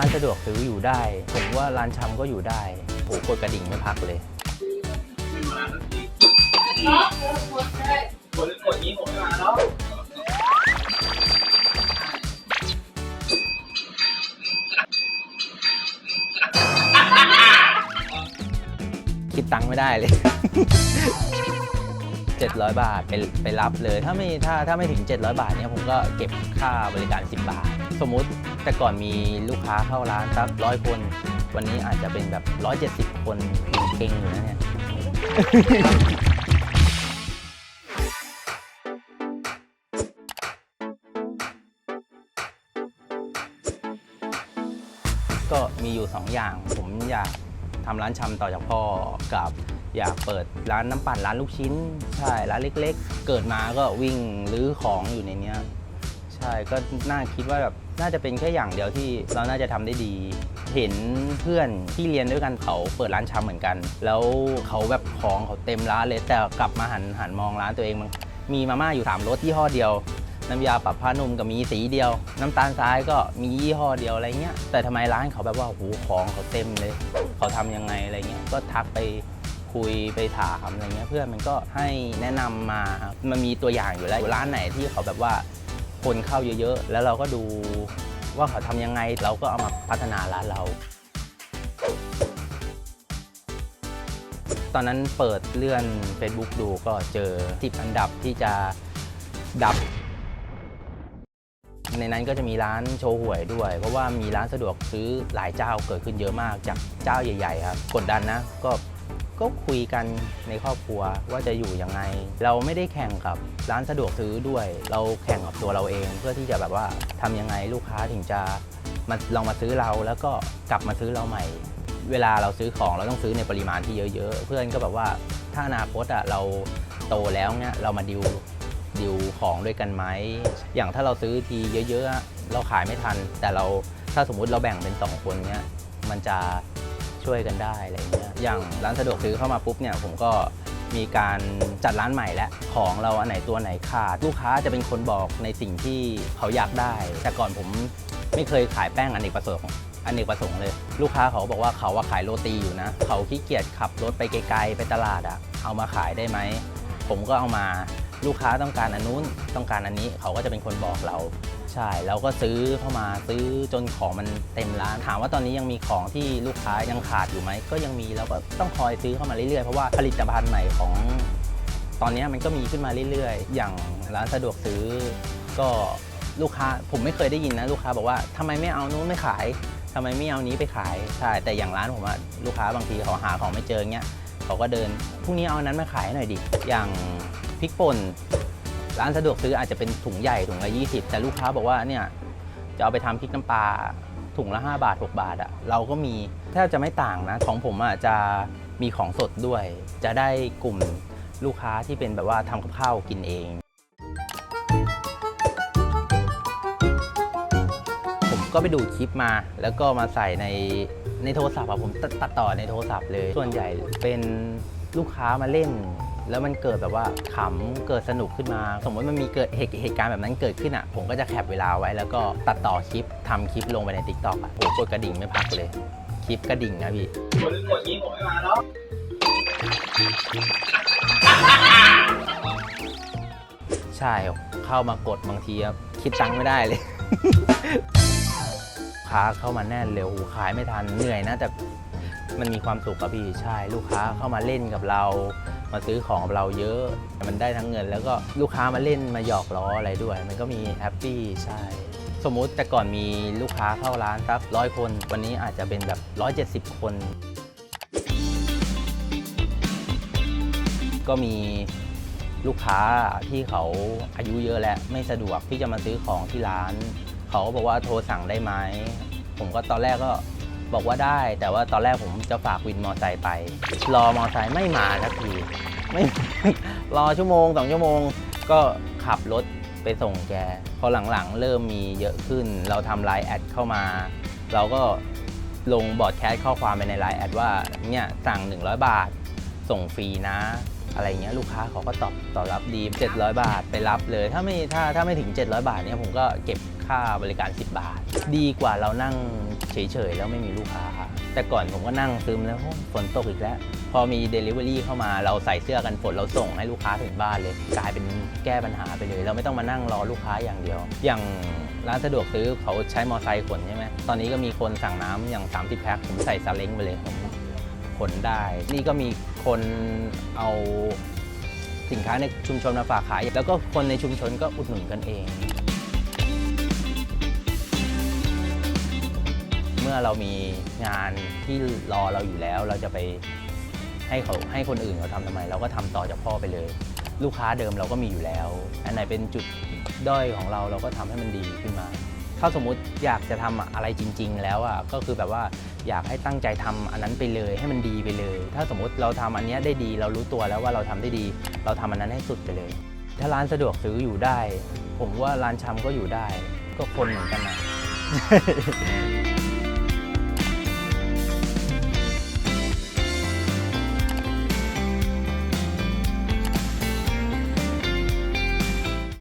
ร้านสะดวกซื้ออยู่ได้ ผมว่าร้านชำก็อยู่ได้โหกดกระดิ่งไม่พักเลยกดกดนี้ผมมาแล้วคิดตังค์ไม่ได้เลย 700 บาทไปไปรับเลย ถ้าไม่ถ้าถ้าไม่ถึง 700 บาทเนี่ยผมก็เก็บค่าบริการ 10 บาท สมมุติ แต่ก่อนมีลูกค้าเข้าร้านสักร้อยคน วันนี้อาจจะเป็นแบบ 170 คนเก่งอยู่นะเนี่ย ก็มีอยู่ 2 อย่าง ผมอยากทำร้านชำต่อจากพ่อกับอยากเปิดร้านน้ำปั่นร้านลูกชิ้น ใช่ ร้านเล็ก ๆ เกิดมาก็วิ่งรื้อของอยู่ในเนี้ย ใช่ก็น่าคิดว่าแบบน่าจะเป็นแค่อย่างเดียวที่เราน่าจะทำได้ดี เห็นเพื่อนที่เรียนด้วยกันเขาเปิดร้านชำเหมือนกัน แล้วเขาแบบของเขาเต็มร้านเลยแต่กลับมาหันหันมองร้านตัวเองมันมีมาม่าอยู่สามรสยี่ห้อเดียวน้ำยาปรับผ้านุ่มก็มีสีเดียว น้ำตาลทรายก็มียี่ห้อเดียวอะไรเงี้ย แต่ทำไมร้านเขาแบบว่าโอ้โหของเขาเต็มเลย เขาทำยังไงอะไรเงี้ย ก็ทักไปคุยไปถามอะไรเงี้ย เพื่อนมันก็ให้แนะนำมา มันมีตัวอย่างอยู่แล้ว ร้านไหนที่เขาแบบว่า คนเข้าเยอะๆ แล้วเราก็ดูว่าเขาทำยังไง เราก็เอามาพัฒนาร้านเรา ตอนนั้นเปิดเลื่อน Facebook ดูก็เจอ10อันดับที่จะดับ ในนั้นก็จะมีร้านโชว์หวยด้วย เพราะว่ามีร้านสะดวกซื้อหลายเจ้าเกิดขึ้นเยอะมากจากเจ้าใหญ่ ๆ ครับ กดดันนะก็ ก็คุยกันในครอบครัวว่าจะอยู่ยังไง เราไม่ได้แข่งกับร้านสะดวกซื้อด้วย เราแข่งกับตัวเราเอง เพื่อที่จะแบบว่าทำยังไงลูกค้าถึงจะมาลองมาซื้อเราแล้วก็กลับมาซื้อเราใหม่ เวลาเราซื้อของเราต้องซื้อในปริมาณที่เยอะๆ เพื่อนก็แบบว่าถ้าอนาคตอะเราโตแล้วเนี่ยเรามาดิวดิวของด้วยกันไหมอย่างถ้าเราซื้อทีเยอะๆ เราขายไม่ทัน แต่เราถ้าสมมุติเราแบ่งเป็น 2 คนเนี้ยมันจะช่วยกันได้อะไรเงี้ย อย่างร้านสะดวกซื้อเข้ามาปุ๊บเนี่ยผมก็มีการจัดร้านใหม่และของเราอันไหนตัวไหนขาด ลูกค้าจะเป็นคนบอกในสิ่งที่เขาอยากได้ แต่ก่อนผมไม่เคยขายแป้งอนเนกประสงค์อเนกประสงค์เลย ลูกค้าเขาบอกว่าเขาว่าขายโรตีอยู่นะ เขาขี้เกียจขับรถไปไกลๆไปตลาดอะเอามาขายได้ไหมผมก็เอามา ลูกค้าต้องการอันนู้นต้องการอันนี้เขาก็จะเป็นคนบอกเรา ใช่แล้วก็ซื้อเข้ามาซื้อจนของมันเต็มร้าน ถามว่าตอนนี้ยังมีของที่ลูกค้ายังขาดอยู่ไหมก็ยังมีแล้วก็ต้องคอยซื้อเข้ามาเรื่อยๆเพราะว่าผลิตภัณฑ์ใหม่ของ ตอนนี้มันก็มีขึ้นมาเรื่อยๆ อย่างร้านสะดวกซื้อ ก็ลูกค้าผมไม่เคยได้ยินนะลูกค้าบอกว่าทำไมไม่เอานู้นไม่ขายทำไมไม่เอานี้ไปขายใช่แต่อย่างร้านผมอะลูกค้าบางทีเขาหาของไม่เจอเงี้ยเขาก็เดินพรุ่งนี้เอานั้นมาขายหน่อยดิอย่าง พริกป่นร้านสะดวกซื้ออาจจะเป็นถุงใหญ่ถุงละ20 แต่ลูกค้าบอกว่าเนี่ยจะเอาไปทำพริกน้ำปลาถุงละ 5 บาท 6 บาทอะเราก็มีแทบจะไม่ต่างนะของผมอะจะมีของสดด้วย จะได้กลุ่มลูกค้าที่เป็นแบบว่าทำกับข้าวกินเอง ผมก็ไปดูคลิปมา แล้วก็มาใส่ในในโทรศัพท์อะผมตัดต่อในโทรศัพท์เลย ส่วนใหญ่เป็นลูกค้ามาเล่น แล้วมันเกิดแบบว่าขำเกิดสนุกขึ้นมา สมมติมันมีเกิดเหตุเหตุการณ์แบบนั้นเกิดขึ้นอะ ผมก็จะแคปเวลาไว้แล้วก็ตัดต่อคลิปทำคลิปลงไปใน t ิ k t o k อะโอ้โหกดกระดิ่งไม่พักเลย คลิปกระดิ่งนะพี่กดกดนี้ผมไม่มาแล้วใช่เข้ามากดบางทีอะคิดตังค์ไม่ได้เลย ลูกค้าเข้ามาแน่นเร็วขายไม่ทันเหนื่อยนะแต่มันมีความสุขอะพี่ใช่ลูกค้าเข้ามาเล่นกับเรา มาซื้อของกับเราเยอะ มันได้ทั้งเงิน แล้วก็ลูกค้ามาเล่นมาหยอกล้ออะไรด้วย มันก็มีแฮปปี้ใช่ สมมุติแต่ก่อนมีลูกค้าเข้าร้านสักร้อยคน วันนี้อาจจะเป็นแบบ 170 คน ก็มีลูกค้าที่เขาอายุเยอะแล้วไม่สะดวกที่จะมาซื้อของที่ร้าน เขาก็บอกว่าโทรสั่งได้ไหม ผมก็ตอนแรกก็ บอกว่าได้ แต่ว่าตอนแรกผมจะฝากวินมอไซค์ไป รอมอไซค์ไม่มาสักทีไม่รอชั่วโมงสองชั่วโมงก็ขับรถไปส่งแก พอหลังๆ เริ่มมีเยอะขึ้น เราทำไลน์แอดเข้ามา เราก็ลงบอร์ดแคสข้อความไปในไลน์แอดว่าเนี่ยสั่ง 100 บาท ส่งฟรีนะ อะไรเงี้ยลูกค้าเขาก็ตอบตอบรับดี 700 บาทไปรับเลย ถ้าไม่ถ้าถ้าไม่ถึง 700 บาทเนี่ยผมก็เก็บ ค่าบริการ 10 บาท ดีกว่าเรานั่งเฉยๆ แล้วไม่มีลูกค้า แต่ก่อนผมก็นั่งซึมแล้วฝนตกอีกแล้ว พอมี Delivery เข้ามาเราใส่เสื้อกันฝนเราส่งให้ลูกค้าถึงบ้านเลย กลายเป็นแก้ปัญหาไปเลย เราไม่ต้องมานั่งรอลูกค้าอย่างเดียว อย่างร้านสะดวกซื้อเขาใช้มอเตอร์ไซค์ขนใช่ไหมตอนนี้ก็มีคนสั่งน้ำอย่าง 30 แพ็คผมใส่ซาเล้งไปเลยผมขนได้ นี่ก็มีคนเอาสินค้าในชุมชนมาฝากขาย แล้วก็คนในชุมชนก็อุดหนุนกันเอง มื่อเรามีงานที่รอเราอยู่แล้ว เราจะไปให้เขาให้คนอื่นเขาทำทำไม เราก็ทำต่อจากพ่อไปเลย ลูกค้าเดิมเราก็มีอยู่แล้ว อันไหนเป็นจุดด้อยของเราเราก็ทำให้มันดีขึ้นมา ถ้าสมมุติอยากจะทำอะไรจริง ๆ แล้วอะก็คือแบบว่าอยากให้ตั้งใจทำอันนั้นไปเลยให้มันดีไปเลย ถ้าสมมุติเราทำอันเนี้ยได้ดี เรารู้ตัวแล้วว่าเราทำได้ดี เราทำอันนั้นให้สุดไปเลย ถ้าร้านสะดวกซื้ออยู่ได้ ผมว่าร้านชำก็อยู่ได้ ก็คนเหมือนกันนะ